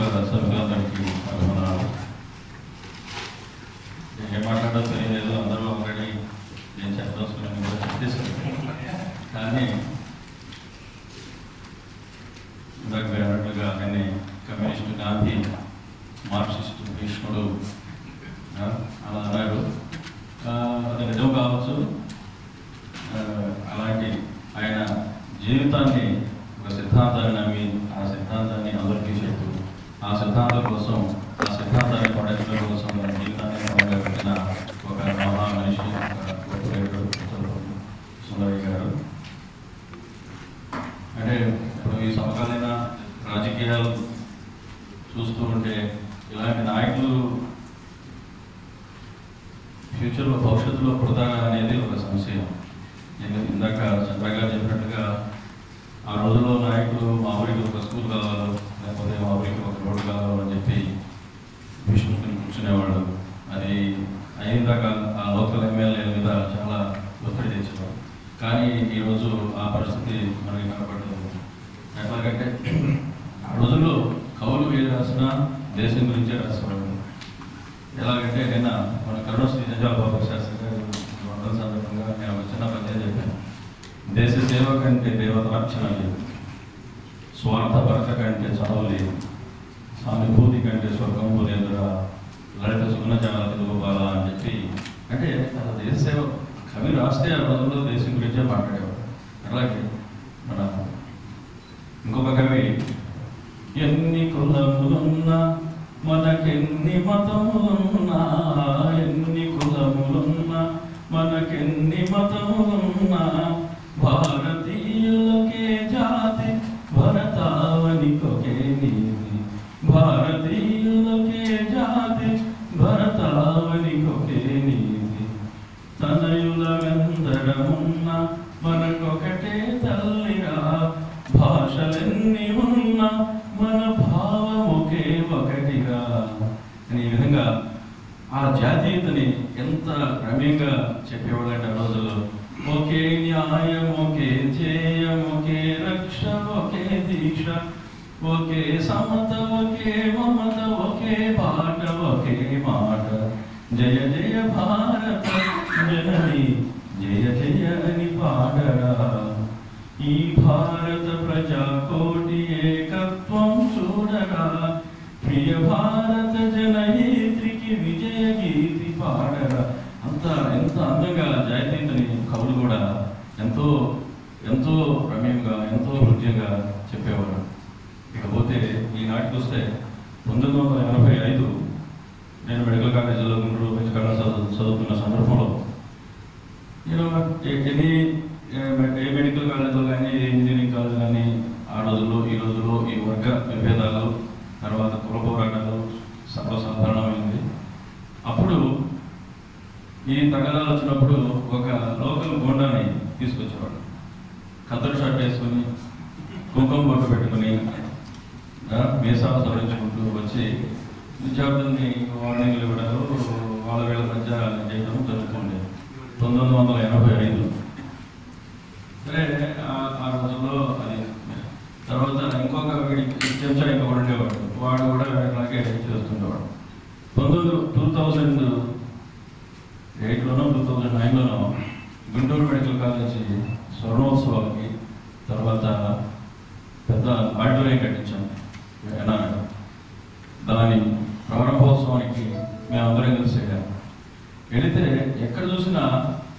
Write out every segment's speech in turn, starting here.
మిత్రులుగా సభ్యులందరికీ అభినందనాలు ఏం మాట్లాడడం తెలియలేదు అందరూ ఆల్రెడీ నేను చెప్పదలుచుకున్నాను కూడా చెప్పేసాను కానీ ఇందాక మీరు అన్నట్లుగా ఆయన్ని కమ్యూనిస్ట్ గాంధీ మార్క్సిస్ట్ భీష్ముడు అలా అన్నాడు అది నిజం కావచ్చు. అలాంటి ఆయన జీవితాన్ని ఒక సిద్ధాంతాన్ని నమ్మి ఆ సిద్ధాంతాన్ని అందరికీ చెప్తూ ఆ సిద్ధాంతం కోసం ఆ సిద్ధాంతాన్ని పడేయడం కోసం తన జీవితాన్ని పరంగా పెట్టిన ఒక మహా మనిషి ఒక గొప్ప లీడరు సుందరయ్య గారు అంటే ఇప్పుడు ఈ సమకాలీన రాజకీయాలు చూస్తూ ఉంటే ఇలాంటి నాయకులు ఫ్యూచర్లో భవిష్యత్తులో పుడతారా అనేది ఒక సంశయం నేను ఇందాక చంద్ర గారు చెప్పినట్టుగా ఆ రోజుల్లో నాయకులు మా ఊరికి ఒక స్కూల్ కావాలి లేకపోతే మా ఊరికి ఒక రోడ్డు కావాలి అని చెప్పి భీష్ముకుని కూర్చునేవాడు అది అయిన దాకా ఆ లోకల్ ఎమ్మెల్యేల మీద చాలా ఒత్తిడి తెచ్చేవాడు కానీ ఈరోజు ఆ పరిస్థితి మనకి కనపడలేదు ఎట్లాగంటే ఆ రోజుల్లో కవులు ఏది రాసిన దేశం గురించే రాసేవాడు ఎలాగంటే నిన్న మన కరుణశ్రీ జంజాల బాబు శాస్త్రి గారు వందల సందర్భంగా నేను ఒక చిన్న పద్యం చెప్పాను. దేశ సేవ కంటే దేవతార్చన లేదు. స్వార్థపరత కంటే చదవ లేదు. సానుభూతి కంటే స్వర్గం లేదురా లలిత సుగుణజాల తెలుగు బాల అని చెప్పి అంటే అసలు దేశ సేవ కవి రాస్తే ఆ రోజుల్లో దేశం గురించే మాట్లాడేవారు. అలాగే మన ఇంకొక కవి ఎన్ని కులములున్నా మనకెన్ని మతములున్నా ఎన్ని కులములున్నా మనకెన్ని మతములున్నా భారతీయులకే జాతి భరతావనికొకే నీతి. భారతీయులకే జాతి భరతావనికొకే నీతి. మనకొకటే తల్లిరా భాషలెన్ని ఉన్నా మన ఆ జాతీయతని ఎంత రమ్యంగా చెప్పేవాళ్ళంటే ఆ రోజుల్లో ఒకే న్యాయం ఒకే జేయం ఒకే రక్ష ఒకే దీక్ష ఒకే సమత ఒకే మమత ఒకే పాట ఒకే మాట. జయ జయ భారత జనని జయ జయ అని పాడరా. ఈ భారత ప్రజాకోటి ఏకత్వం చూడరా. ప్రియ భారత జనయిత్రికి విజయ గీతి అంత ఎంత అందంగా జయతీతని కవులు కూడా ఎంతో ఎంతో రమ్యంగా ఎంతో హృదయంగా చెప్పేవారు. ఇకపోతే ఈనాటికి వస్తే పంతొమ్మిది వందల ఎనభై ఐదు నేను మెడికల్ కాలేజీలో గుంటూరు మంచి కాలేజ్ చదువు- చదువుతున్న సందర్భంలో నేను ఎన్ని ఏ మెడికల్ కాలేజీలో కానీ ఏ ఇంజనీరింగ్ కాలేజ్ కానీ ఆ రోజుల్లో ఈ రోజుల్లో ఈ వర్గ విభేదాలు తర్వాత కుల పోరాటాలు సర్వసాధారణమైంది అప్పుడు ఈ తగదాలు వచ్చినప్పుడు ఒక లోకల్ గోండాని తీసుకొచ్చేవాడు చేసుకుని కుంకుమ బొట్టు పెట్టుకొని మీసాలు సవరించుకుంటూ వచ్చి విద్యార్థుల్ని వార్నింగ్లు ఇవ్వడాలు వాళ్ళ వీళ్ళ మధ్య చేయడం జరుగుతుంది. పంతొమ్మిది వందల ఎనభై ఐదు. సరే ఆ- రోజుల్లో అది తర్వాత ఇంకొక వీడి చెంచా ఇంకొకటి ఉండేవాడు. వాడు కూడా ఇలాగే చేస్తుండేవాడు. పంతొమ్మిది టూ థౌజండ్ ఎయిట్లోనో టూ థౌజండ్ నైన్లోనో గుంటూరు మెడికల్ కాలేజీ స్వర్ణోత్సవాలకి తర్వాత పెద్ద ఆడిటోరియం కట్టించాం. ఎన్నాడు దాని ప్రారంభోత్సవానికి మేమందరం కలిసి వెళ్ళాం. వెళితే ఎక్కడ చూసినా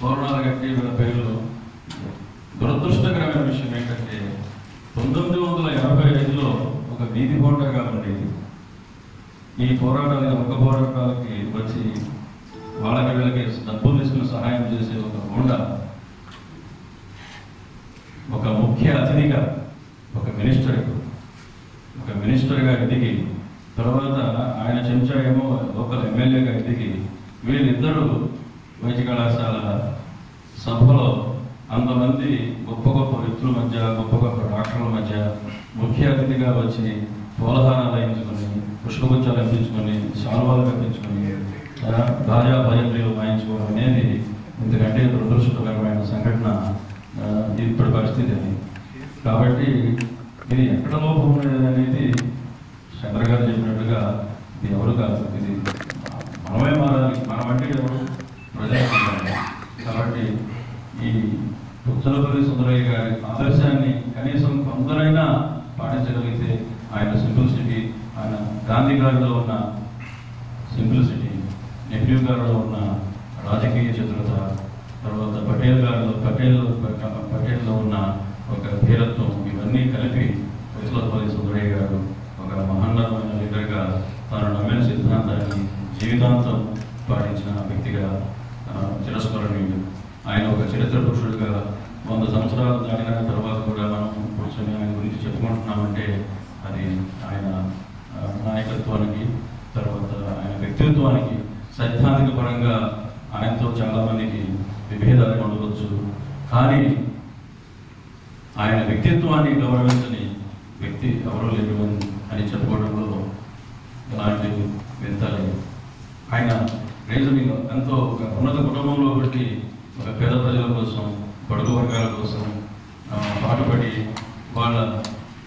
తోరణాలు కట్టి వీళ్ళ పేర్లు. దురదృష్టకరమైన విషయం ఏంటంటే పంతొమ్మిది వందల ఎనభై ఐదులో ఒక వీధి పోరాటగా ఉండేది. ఈ పోరాటాలు ఒక పోరాటాలకి వచ్చి వాళ్ళకి వీళ్ళకి డబ్బులు తీసుకుని సహాయం చేసే ఒక హోండా ఒక ముఖ్య అతిథిగా ఒక మినిస్టర్ ఒక మినిస్టర్గా ఎదిగి తర్వాత ఆయన చెంచా ఏమో లోకల్ ఎమ్మెల్యేగా ఎదిగి వీళ్ళిద్దరూ వైద్య కళాశాల సభలో అంతమంది గొప్ప గొప్ప వ్యక్తుల మధ్య గొప్ప గొప్ప డాక్టర్ల మధ్య ముఖ్య అతిథిగా వచ్చి పోలహారాలు అయించుకొని పుష్పగుచ్చాలు అందించుకొని శాలువాలు కప్పించుకొని ఆ, వాయించుకోవడం అనేది ఇంతకంటే దురదృష్టకరమైన సంఘటన. ఇప్పుడు ఇప్పటి పరిస్థితి అది. కాబట్టి ఇది ఎక్కడ లోపం ఉండేది అనేది చంద్ర గారు చెప్పినట్టుగా ఇది ఎవరు కాదు. ఇది మనమే మారాలి. మనం అంటే ఎవరు? ప్రజలే కాబట్టి ఈ పుచ్చలపల్లి సుందరయ్య గారి ఆదర్శాన్ని కనీసం కొందరైనా పాటించగలిగితే ఆయన సింప్లిసిటీ ఆయన గాంధీ గారిలో ఉన్న సింప్లిసిటీ నెహ్రూ గారిలో ఉన్న రాజకీయ చతురత తర్వాత పటేల్ గారిలో పటేల్ పటేల్లో ఉన్న ఒక ధీరత్వం ఇవన్నీ కలిపి పుచ్చలపల్లి సుందరయ్య గారు ఒక మహోన్నతమైన లీడర్గా తాను నమ్మిన సిద్ధాంతాన్ని జీవితాంతం పాటించిన వ్యక్తిగా చిరస్మరణీయుడు. ఆయన ఒక చరిత్ర పురుషుడిగా వంద సంవత్సరాలు దాటిన తర్వాత కూడా మనం కూర్చొని ఆయన గురించి చెప్పుకుంటున్నామంటే అది ఆయన నాయకత్వానికి తర్వాత ఆయన వ్యక్తిత్వానికి సైద్ధాంతిక పరంగా ఆయనతో చాలామందికి విభేదాలు ఉండవచ్చు కానీ ఆయన వ్యక్తిత్వాన్ని గౌరవించని వ్యక్తి ఎవరో లేరు అని- చెప్పుకోవడంలో ఎలాంటి వింత లేదు ఆయన రీజనింగ్ ఎంతో ఒక ఉన్నత కుటుంబంలో ఒకటి ఒక పేద ప్రజల కోసం బడుగు వర్గాల కోసం పాటుపడి వాళ్ళ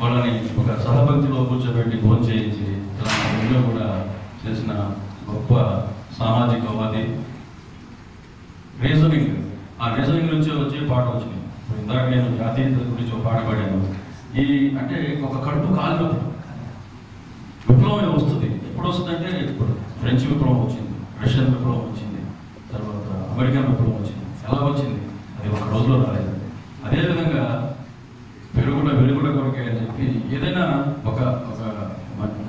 వాళ్ళని ఒక సహభక్తిలో కూర్చోబెట్టి భోజనం చేయించి ఇలాంటి కూడా చేసిన గొప్ప సామాజికవాది రీజనింగ్. ఆ రీజనింగ్ నుంచి వచ్చే పాట వచ్చింది. ఇందాక నేను జాతీయత గురించి పాట పాడాను. ఈ అంటే ఒక కడుపు కాలినప్పుడు విప్లవం వస్తుంది. ఎప్పుడు వస్తుందంటే ఇప్పుడు ఫ్రెంచ్ విప్లవం వచ్చింది రష్యన్ విప్లవం వచ్చింది తర్వాత అమెరికన్ విప్లవం వచ్చింది. ఎలా వచ్చింది? అది ఒక రోజులో రాలేదు. అదేవిధంగా పెరుగుడ వెలుగుడ కొరకే అని చెప్పి ఏదైనా ఒక ఒక మ-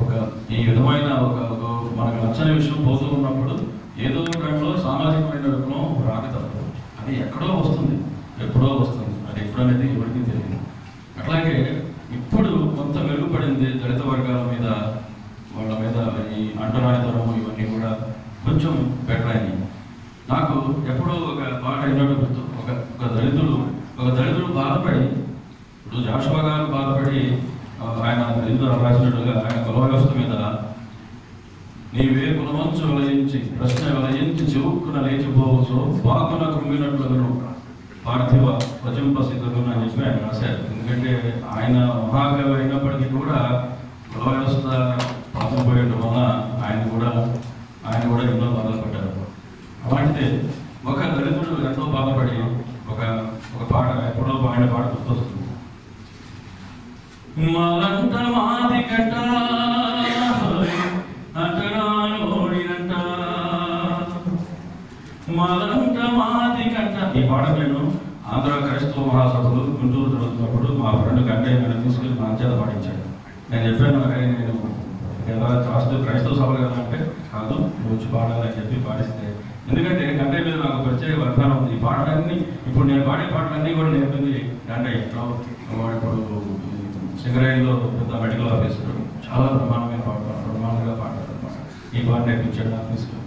ఒక ఈ విధమైన ఒక ఒక మనకు నచ్చని విషయం పోతూ ఉన్నప్పుడు ఏదో ఒక టైంలో సామాజికమైన విప్లవం రాక తప్పదు అది ఎక్కడో వస్తుంది ఎప్పుడో వస్తుంది అది ఎప్పుడనేది ఎవరికీ తెలియదు అట్లాగే ఇప్పుడు కొంత మెరుగుపడింది దళిత వర్గాల మీద వాళ్ళ మీద ఈ అంటరానితనం ఇవన్నీ కూడా కొంచెం బెటర్ అయినాయి. నాకు ఎప్పుడో ఒక పాట అయినట్టు గుర్తు ఒక ఒక దళితుడు ఒక దళితుడు బాధపడి ఇప్పుడు జాషువా గారు బాధపడి ఆయన దళితుడు రాసినట్టుగా ఆయన కుల వ్యవస్థ మీద నీవే కులమంచు వలయించి ప్రశ్న వలయించి చెవుక్కున లేచిపోవచ్చు బాకున కృంగినట్లు పార్థివ ప్రజంప సిద్ధులు అని చెప్పి ఆయన రాశారు. ఎందుకంటే ఆయన మహాకవి అయినప్పటికీ కూడా కుల వ్యవస్థ పాత్ర పోయడం వల్ల ఆయన కూడా ఆయన కూడా ఎన్నో బాధలు పడ్డారు. అలాంటిదే ఒక దళితుడు ఎంతో బాధపడి ఒక ఒక పాట ఎప్పుడో ఆయన పాట గుర్తొస్తుంది. మలంట మాది కట్ట అంటరానోడినంట మలంట మాది కట్ట ఈ పాట నేను ఆంధ్ర క్రైస్తవ మహాసభలు గుంటూరు జరుగుతున్నప్పుడు మా ఫ్రెండ్ గంటయ్య మేడం తీసుకెళ్ళి మా చేత పాటించాడు నేను చెప్పాను నేను ఎలా కాస్ట్ క్రైస్తవ సభలు కదా అంటే కాదు నువ్వు వచ్చి పాడాలని చెప్పి పాడిస్తే ఎందుకంటే గంటయ్య మీద నాకు ప్రత్యేక వర్ధానం ఉంది. ఈ పాటలన్నీ ఇప్పుడు నేను పాడే పాటలన్నీ కూడా నేర్పింది గంటయ్య వాడు ఇప్పుడు సింగరేణిలో పెద్ద మెడికల్ ఆఫీసర్. చాలా బ్రహ్మాండంగా పాడతాను బ్రహ్మాండంగా పాడతాను అనమాట ఈ పాట నేర్పించాడు ఆఫీస్లో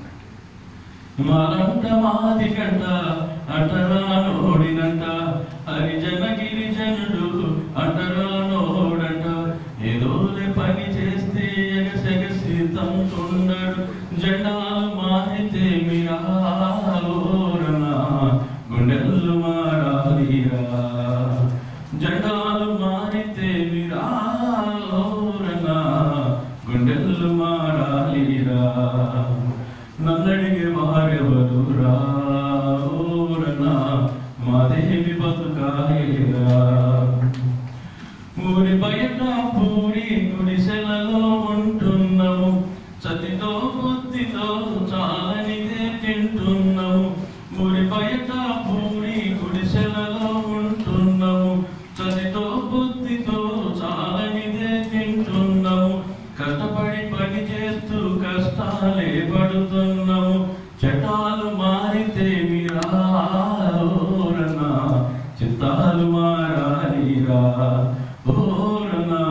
మలంట మాది కంట అంటరానోడినంట హరిజన గిరిజనుడు అంటరానోడంట ఏదోలే తంతుండడు జెండాలు మారితే మీరాలోరనా గుండెలు మారాలిరా జెండాలు మారితే మీరాలోరనా గుండెలు మారాలిరా నన్నడిగే ఉన్నాము. చటాలు మారితే మీరారనా చిత్తాలు మారాలిరా. ఓరనా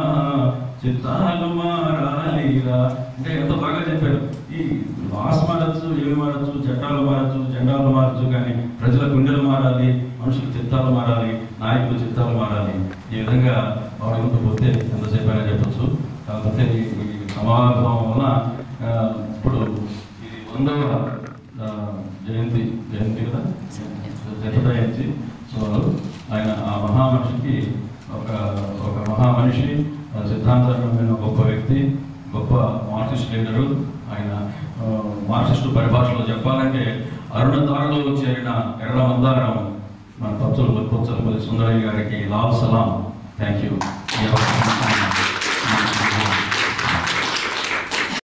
చిత్తాలు మారాలిరా. అంటే ఎంతో బాగా చెప్పారు. ఈ వాస్ మారచ్చు ఏమి మారచ్చు చట్టాలు మారచ్చు జెండాలు మారచ్చు కానీ ప్రజల గుండెలు మారాలి మనుషుల చిత్తాలు మారాలి నాయకుల చిత్తాలు మారాలి. ఈ విధంగా వాడుకుంటూ పోతే ఎంతసేపు అయినా చెప్పచ్చు. కాకపోతే ఈ వలన ఇప్పుడు వందవ జయంతి జయంతి కదా? జత జయంతి సో ఆయన ఆ మహామనిషికి ఒక ఒక మహామనిషి ఆ, గొప్ప వ్యక్తి గొప్ప మార్క్సిస్ట్ లీడరు. ఆయన మార్క్సిస్టు పరిభాషలో చెప్పాలంటే అరుణధారలో చేరిన ఎర్ర మందారం. మన పంచులు పొచ్చలపల్లి సుందరయ్య గారికి లాల్ సలాం. Thank you